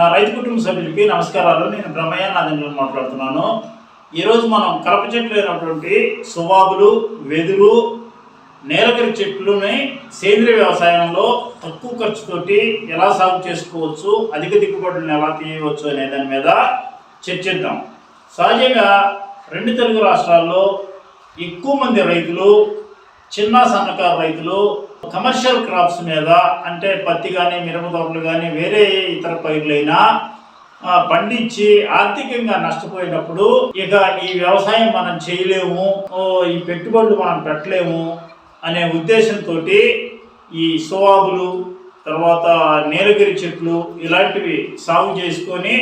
నా రైతు కుటుంబ సభ్యులకి నమస్కారాలు. నేను బ్రహ్మయ్య నాదెండ్లను మాట్లాడుతున్నాను. ఈరోజు మనం కలప చెట్లు అయినటువంటి సువాబులు వెదురు నేలగిరి చెట్లుని సేంద్రియ వ్యవసాయంలో తక్కువ ఖర్చుతోటి ఎలా సాగు చేసుకోవచ్చు అధిక దిగుబడులను ఎలా తీయవచ్చు అనే దాని మీద చర్చిద్దాం. సహజంగా రెండు తెలుగు రాష్ట్రాల్లో ఎక్కువ మంది రైతులు చిన్న సన్నకారు రైతులు కమర్షియల్ క్రాప్స్ మీద అంటే పత్తి కానీ మిరప తోటలు కానీ వేరే ఇతర పైర్లైనా పండించి ఆర్థికంగా నష్టపోయినప్పుడు ఇక ఈ వ్యవసాయం మనం చేయలేము ఈ పెట్టుబడులు మనం పెట్టలేము అనే ఉద్దేశంతో ఈ సోవాబులు తర్వాత నీలగిరి చెట్లు ఇలాంటివి సాగు చేసుకొని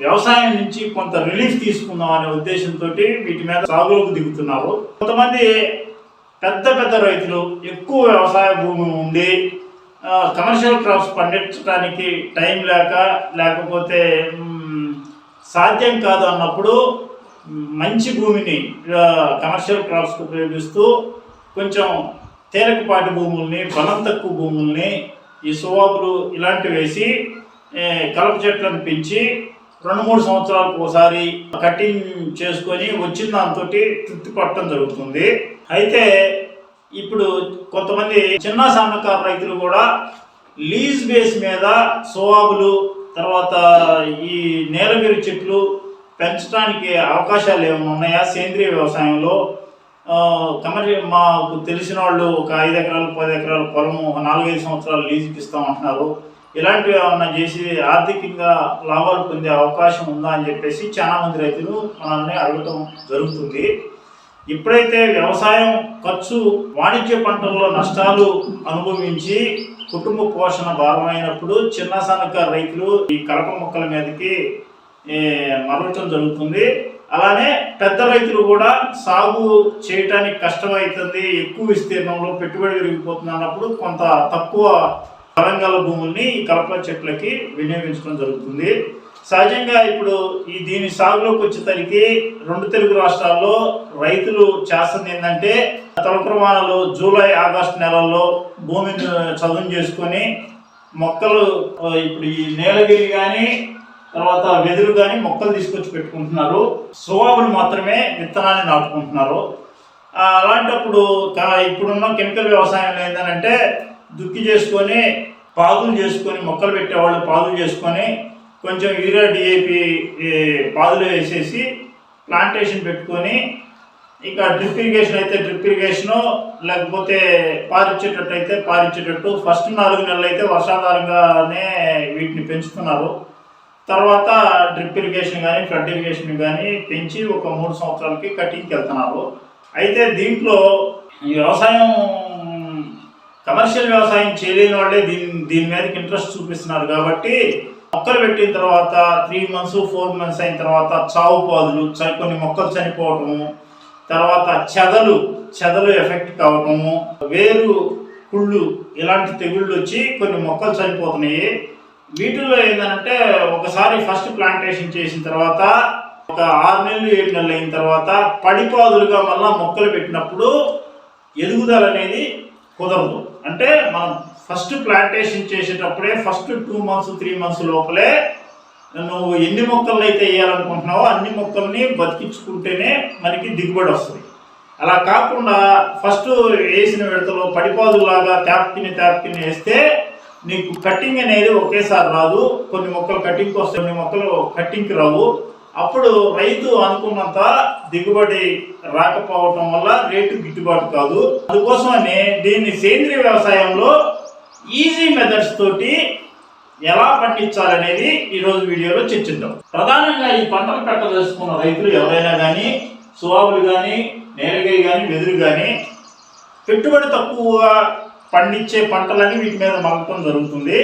వ్యవసాయం నుంచి కొంత రిలీఫ్ తీసుకుందాం అనే ఉద్దేశంతో వీటి మీద సాగులోకి దిగుతున్నారు. కొంతమంది పెద్ద పెద్ద రైతులు ఎక్కువ వ్యవసాయ భూమి ఉండి కమర్షియల్ క్రాప్స్ పండించడానికి టైం లేక లేకపోతే సాధ్యం కాదు అన్నప్పుడు మంచి భూమిని కమర్షియల్ క్రాప్స్కి ఉపయోగిస్తూ కొంచెం తేలికపాటి భూముల్ని బలం తక్కువ భూముల్ని ఈ సువాపులు ఇలాంటివి వేసి కలప చెట్లను పెంచి రెండు మూడు సంవత్సరాలకు ఒకసారి కటింగ్ చేసుకొని వచ్చిన దాంతో తృప్తి పట్టడం జరుగుతుంది. అయితే ఇప్పుడు కొంతమంది చిన్న సన్నకారు రైతులు కూడా లీజ్ బేస్ మీద సోవాబులు తర్వాత ఈ నేలగిరి చెట్లు పెంచడానికి అవకాశాలు ఏమైనా ఉన్నాయా? సేంద్రియ వ్యవసాయంలో? కమర్షియల్ మాకు తెలిసిన వాళ్ళు ఒక ఐదు ఎకరాలు పది ఎకరాలు పొలము ఒక నాలుగైదు సంవత్సరాలు లీజుకి ఇస్తామంటున్నారు ఇలాంటివి ఏమన్నా చేసి ఆర్థికంగా లాభాలు పొందే అవకాశం ఉందా అని చెప్పేసి చాలామంది రైతులు మనల్ని అడగటం జరుగుతుంది. ఎప్పుడైతే వ్యవసాయం ఖర్చు వాణిజ్య పంటల్లో నష్టాలు అనుభవించి కుటుంబ పోషణ భారమైనప్పుడు చిన్న సన్నకారు రైతులు ఈ కలప మొక్కల మీదకి ఏ, మరలటం జరుగుతుంది. అలానే పెద్ద రైతులు కూడా సాగు చేయటానికి కష్టమవుతుంది ఎక్కువ విస్తీర్ణంలో పెట్టుబడి పెరిగిపోతుంది అన్నప్పుడు కొంత తక్కువ బలంగల భూముల్ని ఈ కలప చెట్లకి వినియోగించడం జరుగుతుంది. సహజంగా ఇప్పుడు ఈ దీని సాగులోకి వచ్చేసరికి రెండు తెలుగు రాష్ట్రాల్లో రైతులు చేస్తుంది ఏంటంటే తొలకరమానలు జూలై ఆగస్టు నెలల్లో భూమిని చదును చేసుకొని మొక్కలు ఇప్పుడు ఈ నీలగిరి కానీ తర్వాత వెదురు కానీ మొక్కలు తీసుకొచ్చి పెట్టుకుంటున్నారు. సువాబులు మాత్రమే విత్తనాన్ని నాటుకుంటున్నారు. అలాంటప్పుడు ఇప్పుడున్న కెమికల్ వ్యవసాయంలో ఏంటంటే దుక్కి చేసుకొని పాదులు చేసుకొని మొక్కలు పెట్టేవాళ్ళు పాదులు చేసుకొని కొంచెం యూరియా డిఏపి పాదులు వేసేసి ప్లాంటేషన్ పెట్టుకొని ఇక డ్రిప్ ఇరిగేషన్ అయితే డ్రిప్ ఇరిగేషన్ లేకపోతే పారిచ్చేటట్టు అయితే పారిచ్చేటట్టు ఫస్ట్ నాలుగు నెలలు అయితే వర్షాధారంగానే వీటిని పెంచుతున్నారు. తర్వాత డ్రిప్ ఇరిగేషన్ కానీ ఫ్లడ్ ఇరిగేషన్ కానీ పెంచి ఒక మూడు సంవత్సరాలకి కటింగ్కి వెళ్తున్నారు అయితే దీంట్లో వ్యవసాయం కమర్షియల్ వ్యవసాయం చేయలేని వాళ్ళే దీని దీని మీదకి ఇంట్రెస్ట్ చూపిస్తున్నారు కాబట్టి మొక్కలు పెట్టిన తర్వాత త్రీ మంత్స్ ఫోర్ మంత్స్ అయిన తర్వాత చావు పాదులు చ- కొన్ని మొక్కలు చనిపోవటము తర్వాత చెదలు చెదలు ఎఫెక్ట్ కావటము వేరు కుళ్ళు ఇలాంటి తెగుళ్ళు వచ్చి కొన్ని మొక్కలు చనిపోతున్నాయి. వీటిల్లో ఏంటంటే ఒకసారి ఫస్ట్ ప్లాంటేషన్ చేసిన తర్వాత ఒక ఆరు నెలలు ఏడు నెలలు అయిన తర్వాత పడిపాదులుగా మళ్ళీ మొక్కలు పెట్టినప్పుడు ఎదుగుదల అనేది కుదరదు. అంటే మనం ఫస్ట్ ప్లాంటేషన్ చేసేటప్పుడే first two months three months లోపలే నువ్వు ఎన్ని మొక్కలు అయితే వేయాలనుకుంటున్నావో అన్ని మొక్కల్ని బతికించుకుంటేనే మనకి దిగుబడి వస్తుంది. అలా కాకుండా ఫస్ట్ వేసిన విడతలో పడిపాదులాగా ట్యాప్కిని ట్యాప్కిని వేస్తే నీకు కటింగ్ అనేది ఒకేసారి రాదు. కొన్ని మొక్కలు కటింగ్కి వస్తాయి కొన్ని మొక్కలు కటింగ్కి రావు. అప్పుడు రైతు అనుకున్నంత దిగుబడి రాకపోవటం వల్ల రేటు గిట్టుబాటు కాదు. అందుకోసమని దీన్ని సేంద్రియ వ్యవసాయంలో ఈజీ మెథడ్స్ తోటి ఎలా పండించాలనేది ఈరోజు వీడియోలో చర్చిద్దాం. ప్రధానంగా ఈ పంటలు పెట్టదలుచుకున్న రైతులు ఎవరైనా కానీ సువాబులు కానీ నేలగిరి కానీ వెదురు కానీ పెట్టుబడి తక్కువగా పండించే పంటలని వీటి మీద మలకడం జరుగుతుంది.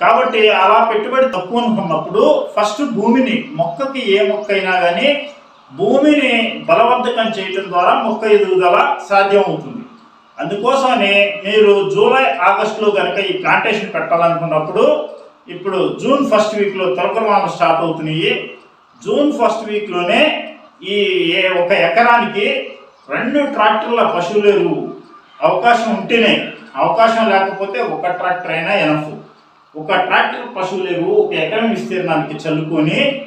కాబట్టి అలా పెట్టుబడి తక్కువ అనుకున్నప్పుడు ఫస్ట్ భూమిని మొక్కకి ఏ మొక్క అయినా కానీ భూమిని బలవర్ధకం చేయటం ద్వారా మొక్క ఎదుగుదల సాధ్యం అవుతుంది అందుకోసమని మీరు జూలై ఆగస్టులో కనుక ఈ ప్లాంటేషన్ పెట్టాలనుకున్నప్పుడు ఇప్పుడు జూన్ ఫస్ట్ వీక్లో తొలకరమాలు స్టార్ట్ అవుతున్నాయి. జూన్ ఫస్ట్ వీక్లోనే ఈ ఏ- ఒక ఎకరానికి రెండు ట్రాక్టర్ల పశువులు ఎరువు. అవకాశం ఉంటేనే అవకాశం లేకపోతే ఒక ట్రాక్టర్ అయినా ఎనఫ్. ఒక ట్రాక్టర్ పశువులు ఎరువు ఒక ఎకరం విస్తీర్ణానికి చల్లుకొని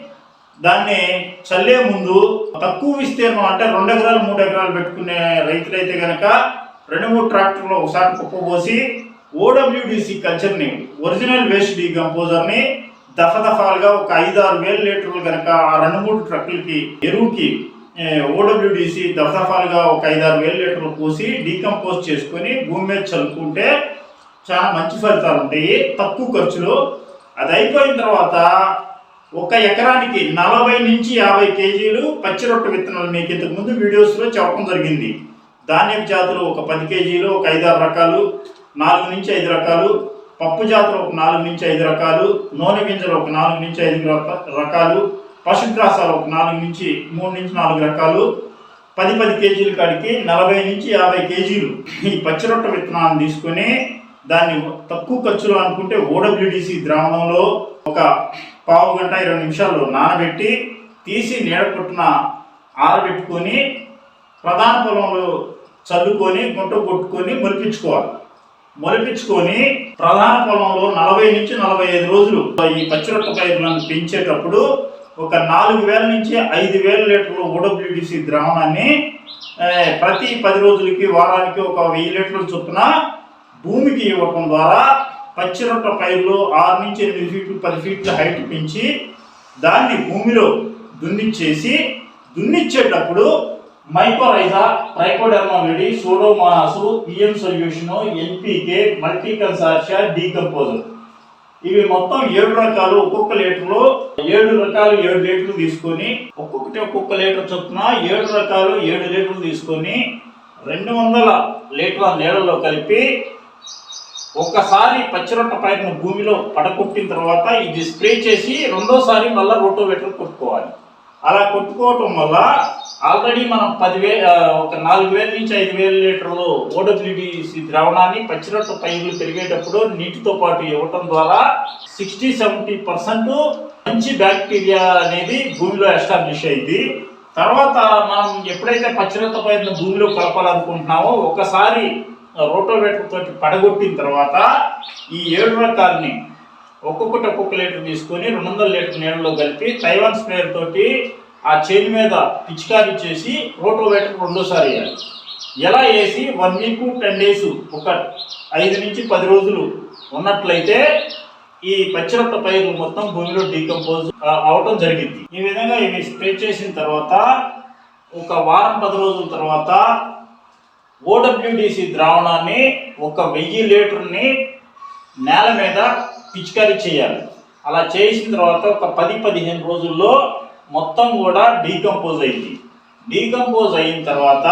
దాన్ని చల్లే ముందు తక్కువ విస్తీర్ణం అంటే రెండు ఎకరాలు మూడు ఎకరాలు పెట్టుకునే రైతులైతే కనుక రెండు మూడు ట్రాక్టర్లు ఒకసారి కుప్ప పోసి ఓడబ్ల్యూడిసి కల్చర్ని ఒరిజినల్ వేస్ట్ డీకంపోజర్ని దఫ దఫాలుగా ఒక ఐదు ఆరు వేల లీటర్లు కనుక ఆ రెండు మూడు ట్రక్కులకి ఎరువుకి ఓడబ్ల్యూడిసి దఫ దఫాలుగా ఒక ఐదు ఆరు వేల లీటర్లు పోసి డీకంపోజ్ చేసుకొని భూమి మీద చల్లుకుంటే చాలా మంచి ఫలితాలు ఉంటాయి తక్కువ ఖర్చులో. అది అయిపోయిన తర్వాత ఒక ఎకరానికి నలభై నుంచి యాభై కేజీలు పచ్చి రొట్టె విత్తనాలు మీకు ఇంతకుముందు వీడియోస్లో చెప్పడం జరిగింది. ధాన్యపు జాతులు ఒక పది కేజీలు ఒక ఐదారు రకాలు నాలుగు నుంచి ఐదు రకాలు పప్పు జాతులు ఒక నాలుగు నుంచి ఐదు రకాలు నూనె గింజలు ఒక నాలుగు నుంచి ఐదు రకాలు పశుగ్రాసాలు ఒక నాలుగు నుంచి మూడు నుంచి నాలుగు రకాలు పది పది కేజీల కాడికి నలభై నుంచి యాభై కేజీలు. ఈ పచ్చి రొట్టె విత్తనాలను తీసుకొని దాన్ని తక్కువ ఖర్చులో అనుకుంటే ఓడబ్ల్యూడిసి ద్రావణంలో ఒక పావు గంట ఇరవై నిమిషాల్లో నానబెట్టి తీసి నీడ పుట్టిన ఆరబెట్టుకొని ప్రధాన పొలంలో చల్లుకొని గుంట కొట్టుకొని మొలిపించుకోవాలి. మొలిపించుకొని ప్రధాన పొలంలో నలభై నుంచి నలభై ఐదు రోజులు ఈ పచ్చిరొట్ట పైరులను పెంచేటప్పుడు ఒక నాలుగు వేల నుంచి ఐదు వేల లీటర్లు ఓడబ్ల్యూడిసి ద్రావణాన్ని ప్రతి పది రోజులకి వారానికి ఒక వెయ్యి లీటర్ల చొప్పున భూమికి ఇవ్వటం ద్వారా పచ్చిరొట్ట పైర్లు ఆరు నుంచి ఎనిమిది ఫీట్లు పది ఫీట్ల హైట్ పెంచి దాన్ని భూమిలో దున్నిచ్చేసి దున్నిచ్చేటప్పుడు mycorrhiza trichoderma viride pseudomonas PM solution NPK multi consortia decomposer ఇవి మొత్తం ఏడు రకాలు. ఒక్కొక్క లీటర్లో ఏడు రకాలు ఏడు లీటర్లు తీసుకొని ఒక్కొక్కటి ఒక్కొక్క లీటర్ చొప్పున ఏడు రకాలు ఏడు లీటర్లు తీసుకొని రెండు వందల లీటర్ల నీళ్ళలో కలిపి ఒక్కసారి పచ్చిరొట్ట పైన భూమిలో పడకొట్టిన తర్వాత ఇది స్ప్రే చేసి రెండోసారి మళ్ళీ రోటోవేటర్ కొట్టుకోవాలి. అలా కొట్టుకోవటం వల్ల ఆల్రెడీ మనం పదివే ఒక నాలుగు వేల నుంచి ఐదు వేల లీటర్లు ఓడబ్ల్యూడిసి ద్రావణాన్ని పచ్చిరొట్ట పైర్లు పెరిగేటప్పుడు నీటితో పాటు ఇవ్వటం ద్వారా సిక్స్టీ సెవెంటీ పర్సెంట్ మంచి బ్యాక్టీరియా అనేది భూమిలో ఎస్టాబ్లిష్ అయింది. తర్వాత మనం ఎప్పుడైతే పచ్చిరొట్ట పైర్లు భూమిలో కలపాలనుకుంటున్నామో ఒకసారి రోటోవేటర్ తోటి పడగొట్టిన తర్వాత ఈ ఏడు రకాలని ఒక్కొక్కటి ఒక్కొక్క లీటర్ తీసుకొని రెండు వందల లీటర్ నీళ్ళలో కలిపి తైవాన్ స్ప్రేయర్ తోటి ఆ చేతి మీద పిచికారీ చేసి రోటోవేటర్ రెండోసారి వేయాలి. ఎలా వేసి వన్ వీక్ టెన్ డేస్ ఒక ఐదు నుంచి పది రోజులు ఉన్నట్లయితే ఈ పచ్చిరొట్ట పైరు మొత్తం భూమిలో డీకంపోజ్ అవటం జరిగింది. ఈ విధంగా ఇవి స్ప్రే చేసిన తర్వాత ఒక వారం పది రోజుల తర్వాత ఓడబ్ల్యూడిసి ద్రావణాన్ని ఒక వెయ్యి లీటర్ని నేల మీద పిచికారీ చేయాలి. అలా చేసిన తర్వాత ఒక పది పదిహేను రోజుల్లో మొత్తం కూడా డీకంపోజ్ అయింది. డీకంపోజ్ అయిన తర్వాత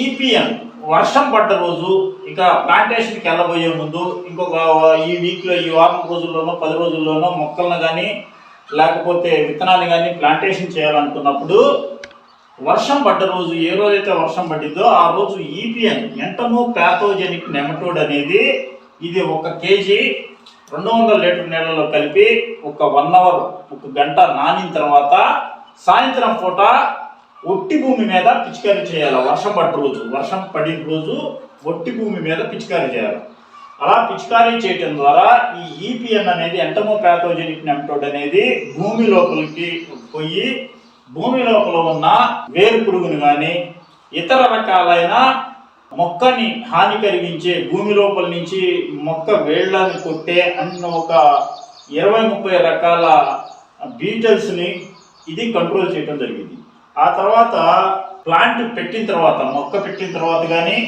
ఈపిఎం వర్షం పడ్డ రోజు ఇక ప్లాంటేషన్కి వెళ్ళబోయే ముందు ఇంకొక ఈ వీక్లో ఈ వారం రోజుల్లోనో పది రోజుల్లోనో మొక్కలను కానీ లేకపోతే విత్తనాలు కానీ ప్లాంటేషన్ చేయాలనుకున్నప్పుడు వర్షం పడ్డ రోజు ఏ రోజైతే వర్షం పడ్డిద్దో ఆ రోజు ఈపిఎన్ ఎంటమో ప్యాథోజెనిక్ నెమటోడ్ అనేది ఇది ఒక కేజీ రెండు వందల లీటర్ నీళ్ళలో కలిపి ఒక వన్ అవర్ ఒక గంట నానిన తర్వాత సాయంత్రం పూట ఒట్టి భూమి మీద పిచికారీ చేయాలి. వర్షం పడ్డ రోజు వర్షం పడిన రోజు ఒట్టి భూమి మీద పిచికారీ చేయాలి. అలా పిచికారీ చేయటం ద్వారా ఈ ఈపిఎన్ అనేది ఎంటమో ప్యాథోజెనిక్ నెమ్టోడ్ అనేది భూమి లోపలికి పోయి భూమి లోపల ఉన్న వేరు పురుగును కానీ ఇతర రకాలైన మొక్కని హాని కలిగించే భూమి లోపల నుంచి మొక్క వేళ్ళని కొట్టే అన్న ఒక ఇరవై ముప్పై రకాల బీటల్స్ని ఇది కంట్రోల్ చేయడం జరిగింది. ఆ తర్వాత ప్లాంట్ పెట్టిన తర్వాత మొక్క పెట్టిన తర్వాత కానీ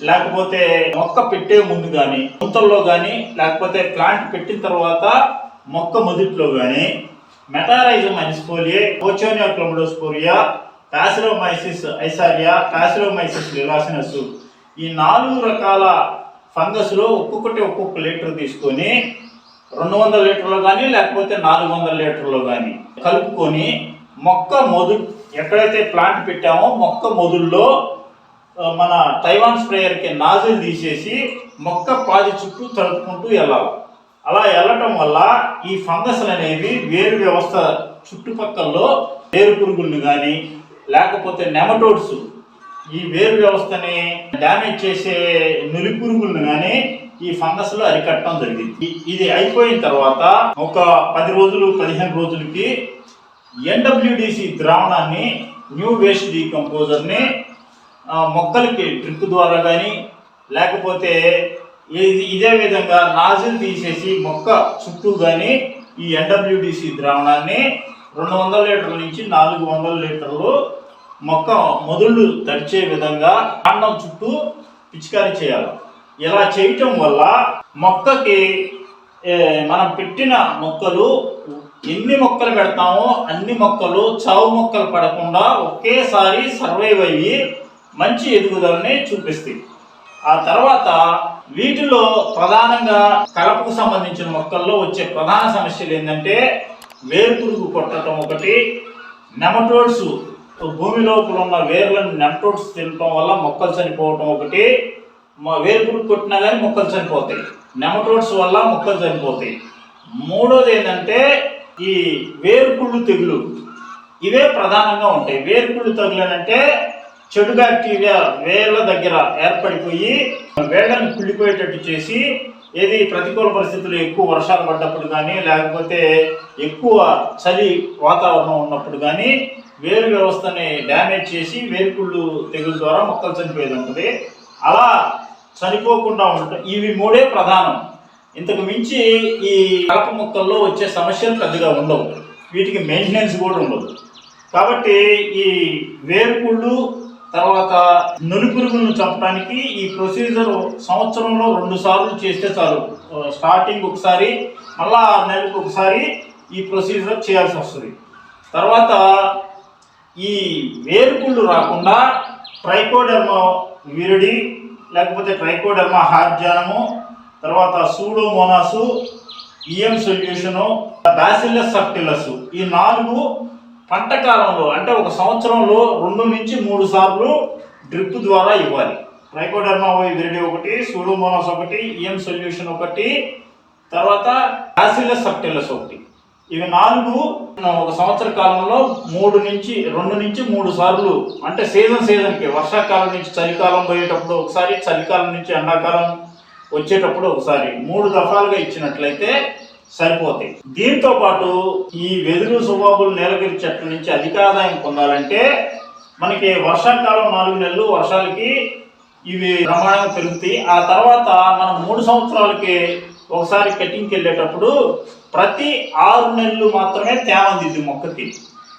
లేకపోతే మొక్క పెట్టే ముందు కానీ గుంతల్లో కానీ లేకపోతే ప్లాంట్ పెట్టిన తర్వాత మొక్క మొదట్లో కానీ metarhizium anisopliae pochonia chlamydosporia paecilomyces isaria paecilomyces lilacinus ఈ నాలుగు రకాల ఫంగస్లో ఒక్కొక్కటి ఒక్కొక్క లీటర్ తీసుకొని రెండు వందల లీటర్లో కానీ లేకపోతే నాలుగు వందల లీటర్లో కానీ కలుపుకొని మొక్క మొదు ఎక్కడైతే ప్లాంట్ పెట్టామో మొక్క మొదుల్లో మన తైవాన్ స్ప్రేయర్కి నాజిల్ తీసేసి మొక్క పాది చుట్టూ తలుపుకుంటూ వెళ్ళాలి అలా వెళ్ళటం వల్ల ఈ ఫంగస్లు అనేవి వేరు వ్యవస్థ చుట్టుపక్కల్లో వేరు పురుగులను కానీ లేకపోతే నెమటోడ్స్ ఈ వేరు వ్యవస్థని డ్యామేజ్ చేసే నులిపురుగులను కానీ ఈ ఫంగస్లో అరికట్టడం జరిగింది. ఇది అయిపోయిన తర్వాత ఒక పది రోజులు పదిహేను రోజులకి ఎన్డబ్ల్యూడిసి ద్రావణాన్ని న్యూ వేస్ట్ డీకంపోజర్ని మొక్కలకి డ్రిప్ ద్వారా కానీ లేకపోతే ఇది ఇదే విధంగా నాజిల్ తీసేసి మొక్క చుట్టూ కానీ ఈ ఎన్డబ్ల్యూడిసి ద్రావణాన్ని రెండు వందల లీటర్ల నుంచి నాలుగు వందల లీటర్లు మొక్క మొదళ్ళు తడిచే విధంగా కాండం చుట్టూ పిచికారీ చేయాలి. ఇలా చేయటం వల్ల మొక్కకి మనం పెట్టిన మొక్కలు ఎన్ని మొక్కలు పెడతామో అన్ని మొక్కలు చావు మొక్కలు పడకుండా ఒకేసారి సర్వైవ్ అయ్యి మంచి ఎదుగుదలని చూపిస్తాయి. ఆ తర్వాత వీటిలో ప్రధానంగా కలపకు సంబంధించిన మొక్కల్లో వచ్చే ప్రధాన సమస్యలు ఏంటంటే వేరుపురుగు కొట్టడం ఒకటి నెమటోడ్స్ భూమి లోపల ఉన్న వేర్లను నెమటోడ్స్ తినటం వల్ల మొక్కలు చనిపోవటం ఒకటి. మా వేరుపురుగు కొట్టినా కానీ మొక్కలు చనిపోతాయి. నెమటోడ్స్ వల్ల మొక్కలు చనిపోతాయి. మూడోది ఏంటంటే ఈ వేరుకుళ్ళు తెగులు ఇవే ప్రధానంగా ఉంటాయి. వేరుకుళ్ళు అంటే చెడు బ్యాక్టీరియా వేళ్ళ దగ్గర ఏర్పడిపోయి వేళ్ళను కుళ్ళిపోయేటట్టు చేసి ఏది ప్రతికూల పరిస్థితులు ఎక్కువ వర్షాలు పడ్డప్పుడు కానీ లేకపోతే ఎక్కువ చలి వాతావరణం ఉన్నప్పుడు కానీ వేరు వ్యవస్థని డ్యామేజ్ చేసి వేరుకుళ్ళు తెగులు ద్వారా మొక్కలు చనిపోయేది ఉంటుంది. అలా చనిపోకుండా ఉండటం ఇవి మూడే ప్రధానం. ఇంతకు మించి ఈ కలప మొక్కల్లో వచ్చే సమస్యలు పెద్దగా ఉండవు. వీటికి మెయింటెనెన్స్ కూడా ఉండదు. కాబట్టి ఈ వేరుకుళ్ళు తర్వాత నులిపురుగులను చంపడానికి ఈ ప్రొసీజర్ సంవత్సరంలో రెండు సార్లు చేస్తే చాలు. స్టార్టింగ్ ఒకసారి మళ్ళా ఆరు నెలలకు ఒకసారి ఈ ప్రొసీజర్ చేయాల్సి వస్తుంది. తర్వాత ఈ వేరుకుళ్ళు రాకుండా ట్రైకోడర్మ విరిడి లేకపోతే ట్రైకోడర్మ హార్జానము తర్వాత pseudomonas EM solution bacillus subtilis ఈ నాలుగు పంట కాలంలో అంటే ఒక సంవత్సరంలో రెండు నుంచి మూడు సార్లు డ్రిప్ ద్వారా ఇవ్వాలి. ట్రైకోడర్మా విరిడి ఒకటి సూడోమోనాస్ ఒకటి ఈఎం సొల్యూషన్ ఒకటి తర్వాత బాసిల్లస్ సప్టిలస్ ఒకటి. ఇవి నాలుగు ఒక సంవత్సర కాలంలో మూడు నుంచి రెండు నుంచి మూడు సార్లు అంటే సీజన్ సీజన్కి వర్షాకాలం నుంచి చలికాలం పోయేటప్పుడు ఒకసారి చలికాలం నుంచి ఎండాకాలం వచ్చేటప్పుడు ఒకసారి మూడు దఫాలుగా ఇచ్చినట్లయితే సరిపోతాయి. దీంతో పాటు ఈ వెదురు సుబాబులు నీలగిరి చెట్ల నుంచి అధిక ఆదాయం పొందాలంటే మనకి వర్షాకాలం నాలుగు నెలలు వర్షాలకి ఇవి ప్రమాణంగా పెరుగుతాయి. ఆ తర్వాత మనం మూడు సంవత్సరాలకి ఒకసారి కటింగ్కి వెళ్ళేటప్పుడు ప్రతి ఆరు నెలలు మాత్రమే తేమ దిద్ది మొక్కకి.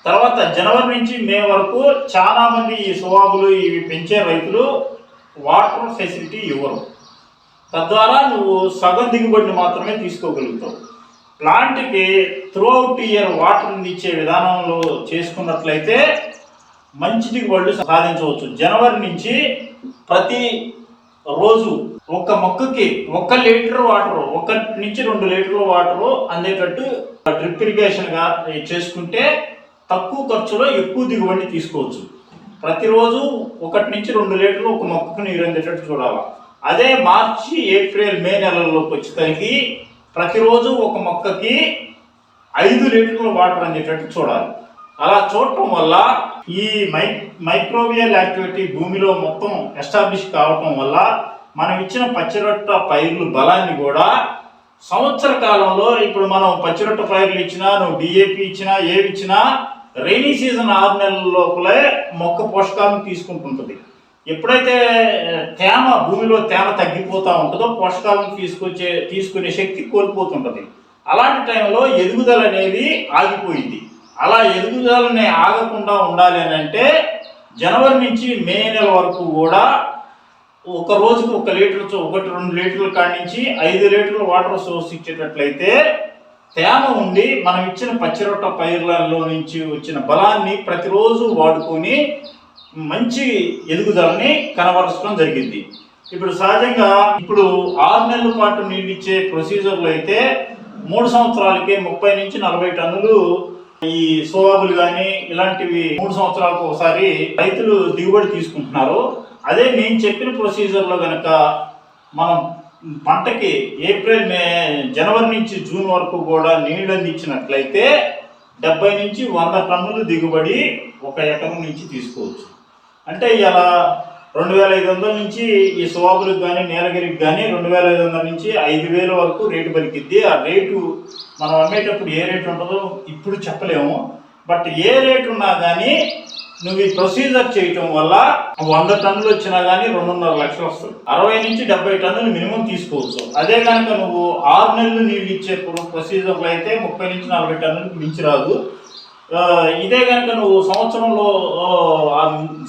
తర్వాత జనవరి నుంచి మే వరకు చాలా మంది ఈ సువాబులు ఇవి పెంచే రైతులు వాటర్ ఫెసిలిటీ ఇవ్వరు. తద్వారా నువ్వు సగం దిగుబడిని మాత్రమే తీసుకోగలుగుతావు. ప్లాంట్కి త్రూ అవుట్ ఇయర్ వాటర్ ఇచ్చే విధానంలో చేసుకున్నట్లయితే మంచి దిగుబడులు సాధించవచ్చు. జనవరి నుంచి ప్రతి రోజు ఒక మొక్కకి ఒక లీటర్ వాటర్ ఒక నుంచి రెండు లీటర్ల వాటర్ అందేటట్టు డ్రిప్ ఇరిగేషన్గా చేసుకుంటే తక్కువ ఖర్చులో ఎక్కువ దిగుబడిని తీసుకోవచ్చు. ప్రతిరోజు ఒకటి నుంచి రెండు లీటర్లు ఒక మొక్కకు నీరు అందేటట్టు చూడాలి. అదే మార్చి ఏప్రిల్ మే నెలల్లోకి వచ్చేసరికి ప్రతిరోజు ఒక మొక్కకి ఐదు లీటర్ల వాటర్ అందేటట్టు చూడాలి. అలా చూడటం వల్ల ఈ మై మైక్రోవియల్ యాక్టివిటీ భూమిలో మొత్తం ఎస్టాబ్లిష్ కావటం వల్ల మనం ఇచ్చిన పచ్చిరొట్ట పైర్లు బలాన్ని కూడా సంవత్సర కాలంలో ఇప్పుడు మనం పచ్చిరొట్ట పైర్లు ఇచ్చినా నువ్వు డిఏపి ఇచ్చినా ఏవి ఇచ్చినా రైనీ సీజన్ ఆరు నెలల లోపలే మొక్క పోషకాలను తీసుకుంటుంటుంది. ఎప్పుడైతే తేమ భూమిలో తేమ తగ్గిపోతూ ఉంటుందో పోషకాలను తీసుకొచ్చే తీసుకునే శక్తి కోల్పోతుంటుంది. అలాంటి టైంలో ఎదుగుదల అనేది ఆగిపోయింది. అలా ఎదుగుదలని ఆగకుండా ఉండాలి అని అంటే జనవరి నుంచి మే నెల వరకు కూడా ఒక రోజుకు ఒక లీటర్ ఒకటి రెండు లీటర్ల కాడి నుంచి ఐదు లీటర్ల వాటర్ సోర్స్ ఇచ్చేటట్లయితే తేమ ఉండి మనం ఇచ్చిన పచ్చిరొట్ట పైర్లలో నుంచి వచ్చిన బలాన్ని ప్రతిరోజు వాడుకొని మంచి ఎదుగుదలని కనబరచడం జరిగింది. ఇప్పుడు సహజంగా ఇప్పుడు ఆరు నెలల పాటు నీళ్ళు ఇచ్చే ప్రొసీజర్లు అయితే మూడు సంవత్సరాలకే ముప్పై నుంచి నలభై టన్నులు ఈ సోవాబులు కానీ ఇలాంటివి మూడు సంవత్సరాలకు ఒకసారి రైతులు దిగుబడి తీసుకుంటున్నారు. అదే నేను చెప్పిన ప్రొసీజర్లో కనుక మనం పంటకి ఏప్రిల్ మే జనవరి నుంచి జూన్ వరకు కూడా నీళ్ళు అందించినట్లయితే డెబ్బై నుంచి వంద టన్నులు దిగుబడి ఒక ఎకరం నుంచి తీసుకోవచ్చు. అంటే ఇలా రెండు వేల ఐదు వందల నుంచి ఈ సువాబులకు కానీ నీలగిరికి కానీ రెండు వేల ఐదు వందల నుంచి ఐదు వేల వరకు రేటు పలికిద్ది. ఆ రేటు మనం అమ్మేటప్పుడు ఏ రేటు ఉంటుందో ఇప్పుడు చెప్పలేము. బట్ ఏ రేటు ఉన్నా కానీ నువ్వు ఈ ప్రొసీజర్ చేయటం వల్ల వంద టన్నులు వచ్చినా కానీ రెండున్నర లక్షలు వస్తుంది. అరవై నుంచి డెబ్బై టన్నులు మినిమం తీసుకోవచ్చు. అదే కనుక నువ్వు ఆరు నెలలు నీళ్ళు ఇచ్చే ప్రొసీజర్లో అయితే ముప్పై నుంచి నలభై టన్నులకు మించి రాదు. ఇదే కనుక నువ్వు సంవత్సరంలో ఆ,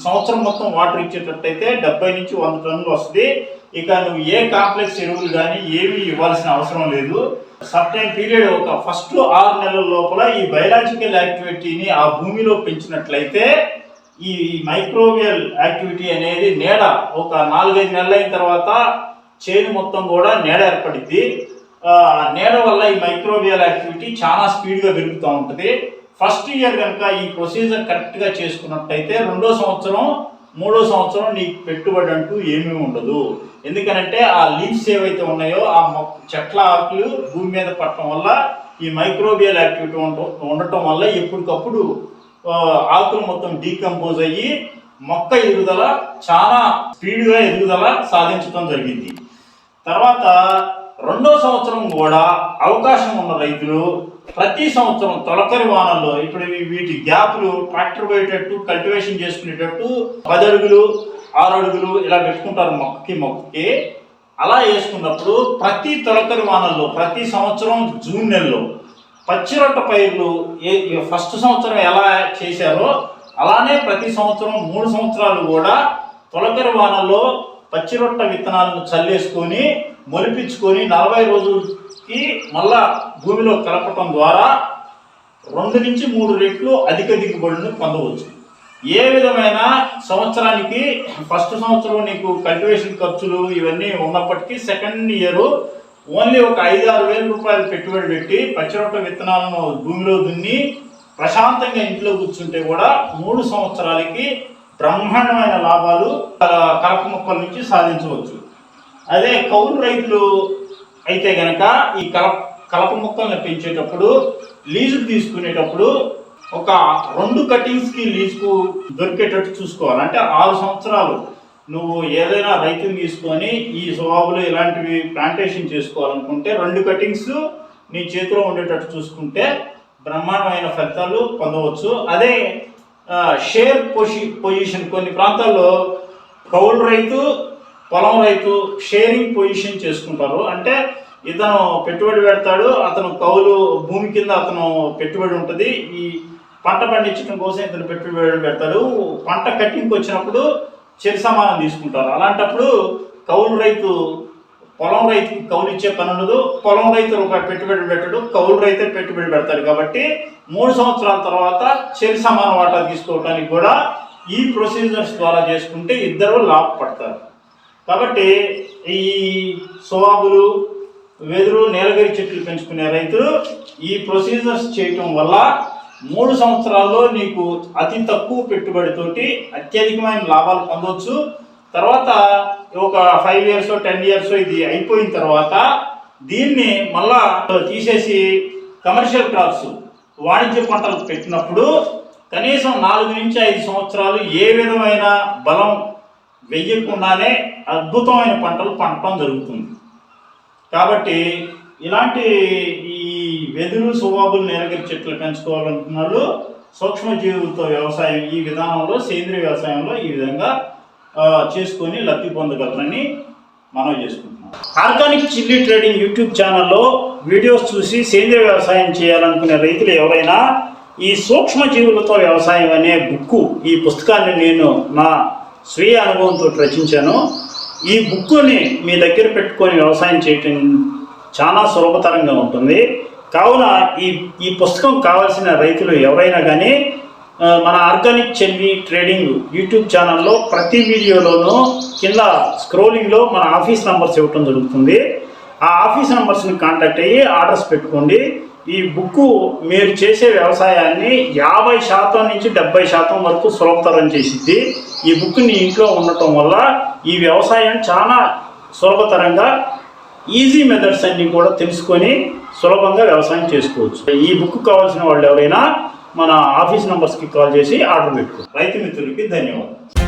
సంవత్సరం మొత్తం వాటర్ ఇచ్చేటట్టయితే డెబ్బై నుంచి వంద టన్నులు వస్తుంది. ఇక నువ్వు ఏ కాంప్లెక్స్ ఎరువులు కానీ ఏవి ఇవ్వాల్సిన అవసరం లేదు. సర్టైన్ పీరియడ్ ఒక ఫస్ట్ ఆరు నెలల లోపల ఈ బయలాజికల్ యాక్టివిటీని ఆ భూమిలో పెంచినట్లయితే ఈ మైక్రోవియల్ యాక్టివిటీ అనేది నీడ ఒక నాలుగైదు నెలల అయిన తర్వాత చేను మొత్తం కూడా నీడ ఏర్పడిద్ది. ఆ నీడ వల్ల ఈ మైక్రోవియల్ యాక్టివిటీ చాలా స్పీడ్గా పెరుగుతూ ఉంటుంది. ఫస్ట్ ఇయర్ కనుక ఈ ప్రొసీజర్ కరెక్ట్గా చేసుకున్నట్టయితే రెండో సంవత్సరం మూడో సంవత్సరం నీకు పెట్టుబడి అంటూ ఏమీ ఉండదు. ఎందుకనంటే ఆ లీవ్స్ ఏవైతే ఉన్నాయో ఆ మొక్క చెట్ల ఆకులు భూమి మీద పట్టడం వల్ల ఈ మైక్రోబియల్ యాక్టివిటీ ఉండ- ఉండటం వల్ల ఎప్పటికప్పుడు ఆకులు మొత్తం డీకంపోజ్ అయ్యి మొక్క ఎదుగుదల చాలా స్పీడ్గా ఎదుగుదల సాధించడం జరిగింది. తర్వాత రెండో సంవత్సరం కూడా అవకాశం ఉన్న రైతులు ప్రతి సంవత్సరం తొలకరి వానల్లో ఇప్పుడు వీటి గ్యాప్లు ట్రాక్టర్ పోయేటట్టు కల్టివేషన్ చేసుకునేటట్టు పది అడుగులు ఆరు అడుగులు ఇలా పెట్టుకుంటారు మొక్కకి మొక్కకి. అలా వేసుకున్నప్పుడు ప్రతి తొలకరి వానల్లో ప్రతి సంవత్సరం జూన్ నెలలో పచ్చిరొట్ట పైర్లు ఏ ఏ- ఫస్ట్ సంవత్సరం ఎలా చేశారో అలానే ప్రతి సంవత్సరం మూడు సంవత్సరాలు కూడా తొలకరి వానల్లో పచ్చిరొట్ట విత్తనాలను చల్లేసుకొని మొలిపించుకొని నలభై రోజులకి మళ్ళా భూమిలో కలపటం ద్వారా రెండు నుంచి మూడు రెట్లు అధిక దిగుబడులను పొందవచ్చు. ఏ విధమైన సంవత్సరానికి ఫస్ట్ సంవత్సరం నీకు కల్టివేషన్ ఖర్చులు ఇవన్నీ ఉన్నప్పటికీ సెకండ్ ఇయర్ ఓన్లీ ఒక ఐదు ఆరు వేల రూపాయలు పెట్టుబడి పెట్టి పచ్చిరొట్ట విత్తనాలను భూమిలో దున్ని ప్రశాంతంగా ఇంట్లో కూర్చుంటే కూడా మూడు సంవత్సరాలకి బ్రహ్మాండమైన లాభాలు ఆ, మొక్కల నుంచి సాధించవచ్చు. అదే కౌలు రైతులు అయితే గనక ఈ కలప కలప మొక్కల్ని పెంచేటప్పుడు లీజుకు తీసుకునేటప్పుడు ఒక రెండు కటింగ్స్కి లీజుకు దొరికేటట్టు చూసుకోవాలి. అంటే ఆరు సంవత్సరాలు నువ్వు ఏదైనా రైతుని తీసుకొని ఈ స్వభావులు ఇలాంటివి ప్లాంటేషన్ చేసుకోవాలనుకుంటే రెండు కటింగ్స్ నీ చేతిలో ఉండేటట్టు చూసుకుంటే బ్రహ్మాండమైన ఫలితాలు పొందవచ్చు. అదే షేర్ పొసి పొజిషన్ కొన్ని ప్రాంతాల్లో కౌలు రైతు పొలం రైతు షేరింగ్ పొజిషన్ చేసుకుంటారు. అంటే ఇతను పెట్టుబడి పెడతాడు అతను కౌలు భూమి కింద అతను పెట్టుబడి ఉంటుంది. ఈ పంట పండించడం కోసం ఇతను పెట్టుబడి పెడతాడు. పంట కట్టింగ్కి వచ్చినప్పుడు చెరి సమానం తీసుకుంటారు. అలాంటప్పుడు కౌలు రైతు పొలం రైతుకి కౌలు ఇచ్చే పని ఉండదు. పొలం రైతు రూపాయి పెట్టుబడి పెట్టడు కౌలు రైతే పెట్టుబడి పెడతాడు. కాబట్టి మూడు సంవత్సరాల తర్వాత చెరి సమాన వాటా తీసుకోవడానికి కూడా ఈ ప్రొసీజర్స్ ద్వారా చేసుకుంటే ఇద్దరు లాభపడతారు. కాబట్టి ఈ సోవాబులు వెదురు నీలగిరి చెట్లు పెంచుకునే రైతులు ఈ ప్రొసీజర్స్ చేయటం వల్ల మూడు సంవత్సరాల్లో నీకు అతి తక్కువ పెట్టుబడితోటి అత్యధికమైన లాభాలు పొందవచ్చు తర్వాత ఒక ఫైవ్ ఇయర్స్ టెన్ ఇయర్స్ ఇది అయిపోయిన తర్వాత దీన్ని మళ్ళా తీసేసి కమర్షియల్ క్రాప్స్ వాణిజ్య పంటలు పెట్టినప్పుడు కనీసం నాలుగు నుంచి ఐదు సంవత్సరాలు ఏ విధమైన బలం వెయ్యకుండానే అద్భుతమైన పంటలు పండటం జరుగుతుంది. కాబట్టి ఇలాంటి ఈ వెదురు సువాబులు నీలగిరి చెట్లు పెంచుకోవాలనుకున్న వాళ్ళు సూక్ష్మజీవులతో వ్యవసాయం ఈ విధానంలో సేంద్రియ వ్యవసాయంలో ఈ విధంగా చేసుకొని లబ్ధి పొందగలరని మనం చేసుకుంటున్నాం. ఆర్గానిక్ చిల్లీ ట్రేడింగ్ యూట్యూబ్ ఛానల్లో వీడియోస్ చూసి సేంద్రియ వ్యవసాయం చేయాలనుకునే రైతులు ఎవరైనా ఈ సూక్ష్మజీవులతో వ్యవసాయం అనే బుక్కు ఈ పుస్తకాన్ని నేను నా స్వీయ అనుభవంతో రచించాను. ఈ బుక్కుని మీ దగ్గర పెట్టుకొని వ్యవసాయం చేయటం చాలా సులభతరంగా ఉంటుంది. కావున ఈ ఈ పుస్తకం కావాల్సిన రైతులు ఎవరైనా కానీ మన ఆర్గానిక్ చెల్లి ట్రేడింగ్ యూట్యూబ్ ఛానల్లో ప్రతి వీడియోలోనూ కింద స్క్రోలింగ్లో మన ఆఫీస్ నంబర్స్ ఇవ్వటం జరుగుతుంది. ఆ ఆఫీస్ నంబర్స్ని కాంటాక్ట్ అయ్యి ఆర్డర్స్ పెట్టుకోండి. ఈ బుక్ మీరు చేసే వ్యవసాయాన్ని యాభై శాతం నుంచి డెబ్బై శాతం వరకు సులభతరం చేసిద్ది. ఈ బుక్ని ఇంట్లో ఉండటం వల్ల ఈ వ్యవసాయం చాలా సులభతరంగా ఈజీ మెథడ్స్ అన్ని కూడా తెలుసుకొని సులభంగా వ్యవసాయం చేసుకోవచ్చు. ఈ బుక్ కావాల్సిన వాళ్ళు ఎవరైనా మన ఆఫీస్ నంబర్స్కి కాల్ చేసి ఆర్డర్ పెట్టుకోవచ్చు రైతు మిత్రులకి ధన్యవాదాలు.